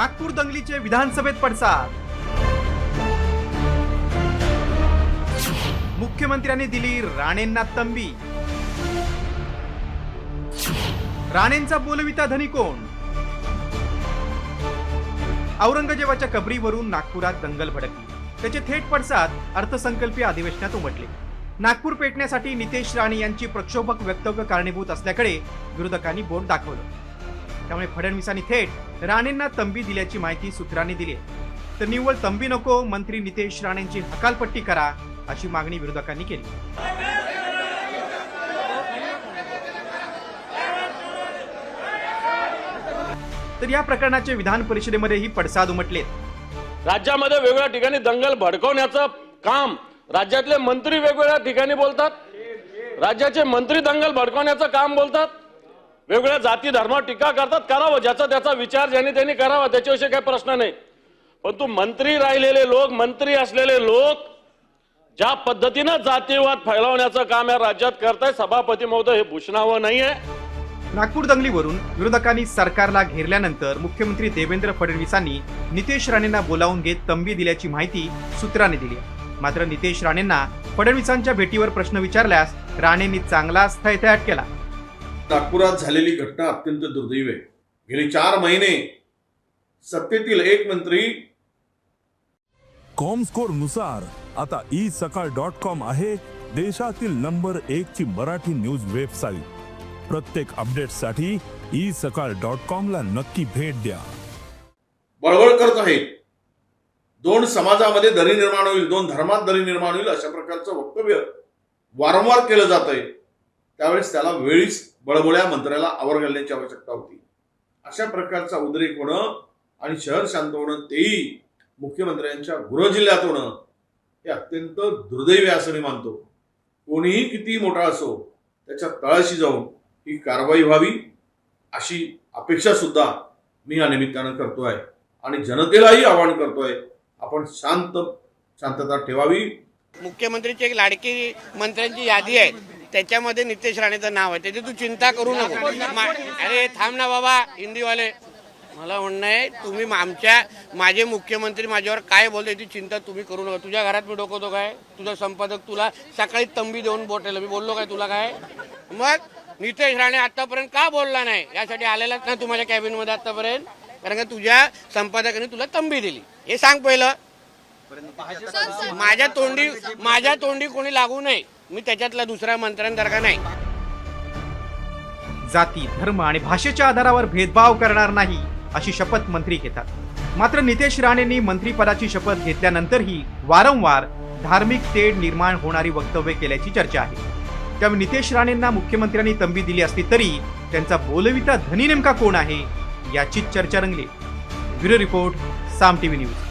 नागपूर दंगलीचे विधानसभेत पडसाद. मुख्यमंत्र्यांनी दिली राणेंना तंबी. राणेंचा बोलविता धनी कोण? औरंगजेबाच्या कबरीवरून नागपुरात दंगल भडकली. त्याचे थेट पडसाद अर्थसंकल्पीय अधिवेशनात उमटले. नागपूर पेटण्यासाठी नितेश राणे यांची प्रक्षोभक वक्तव्य कारणीभूत असल्याकडे विरोधकांनी बोट दाखवलं. त्यामुळे फडणवीसांनी थेट राणेंना तंबी दिल्याची माहिती सूत्रांनी दिली तर निव्वळ तंबी नको मंत्री नितेश राणेंची हकालपट्टी करा अशी मागणी विरोधकांनी केली. तर या प्रकरणाचे विधान परिषदेमध्येही पडसाद उमटलेत. राज्यामध्ये वेगवेगळ्या ठिकाणी दंगल भडकवण्याचं काम राज्यातले मंत्री वेगवेगळ्या ठिकाणी बोलतात. राज्याचे मंत्री दंगल भडकवण्याचं काम बोलतात. वेगवेगळ्या जाती धर्मावर टीका करतात करावं. ज्याचा त्याचा विचार ज्याने त्यांनी करावा त्याच्याविषयी काही प्रश्न नाही. परंतु मंत्री राहिलेले लोक मंत्री असलेले लोक ज्या पद्धतीनं जातीवाद फैलावण्याचं काम या राज्यात करताय सभापती महोदय हे भूषणावं नाहीये. नागपूर दंगलीवरून विरोधकांनी सरकारला घेरल्यानंतर मुख्यमंत्री देवेंद्र फडणवीसांनी नितेश राणेंना बोलावून घेत तंबी दिल्याची माहिती सूत्रांनी दिली. मात्र नितेश राणेंना फडणवीसांच्या भेटीवर प्रश्न विचारल्यास राणेंनी चांगलाच थैथयाट केला. नागपुरात झालेली घटना अत्यंत दुर्दैवी आहे. गेली चार महिने सत्तेतील एक मंत्री कॉमस्कोरनुसार आता ई सकाळ डॉट कॉम आहे देशातील नंबर एक ची मराठी न्यूज वेबसाईट. प्रत्येक अपडेटसाठी ई सकाळ डॉट कॉम ला नक्की भेट द्या. बळबळ करत आहेत. दोन समाजामध्ये दरी निर्माण होईल दोन धर्मात दरी निर्माण होईल अशा प्रकारचं वक्तव्य वारंवार केलं जात आहे त्यावेळेस त्याला वेळीच बळबळ्या मंत्र्याला आवर घालण्याची आवश्यकता होती. अशा प्रकारचा उद्रेक होणं आणि शहर शांत होणं तेही मुख्यमंत्र्यांच्या गृहजिल्ह्यात होणं हे अत्यंत दुर्दैवी असं मी मानतो. कोणीही किती मोठा असो त्याच्या तळाशी जाऊन ही कारवाई व्हावी अशी अपेक्षा सुद्धा मी या निमित्तानं आहे आणि जनतेलाही आवाहन करतोय आपण शांत शांतता ठेवावी. मुख्यमंत्रीची एक लाडकी मंत्र्यांची यादी आहे. त्याच्यामध्ये नितेश राणेचं नाव आहे. त्याची तू चिंता करू नको. अरे थांब ना बाबा हिंदीवाले. मला म्हणणं आहे तुम्ही आमच्या माझे मुख्यमंत्री माझ्यावर काय बोलते ती चिंता तुम्ही करू नका. तुझ्या घरात मी डोकवतो काय? तुझा संपादक तुला सकाळी तंबी देऊन बोटेल. मी बोललो काय तुला काय? मग नितेश राणे आतापर्यंत का बोलला नाही? यासाठी आलेलाच ना तू माझ्या कॅबिनमध्ये आतापर्यंत. कारण का तुझ्या संपादकाने तुला तंबी दिली. हे सांग पहिलं. माझ्या तोंडी माझ्या तोंडी कोणी लागू नये. मी त्याच्यातला दुसरा मंत्र्यांसारखा नाही. जाती धर्म आणि भाषेच्या आधारावर भेदभाव करणार नाही अशी शपथ मंत्री घेतात. मात्र नितेश राणेंनी मंत्रीपदाची शपथ घेतल्यानंतरही वारंवार धार्मिक तेढ निर्माण होणारी वक्तव्य केल्याची चर्चा आहे. त्यामुळे नितेश राणेंना मुख्यमंत्र्यांनी तंबी दिली असली तरी त्यांचा बोलविता धनी नेमका कोण आहे याचीच चर्चा रंगली. Bureau report Saam TV news.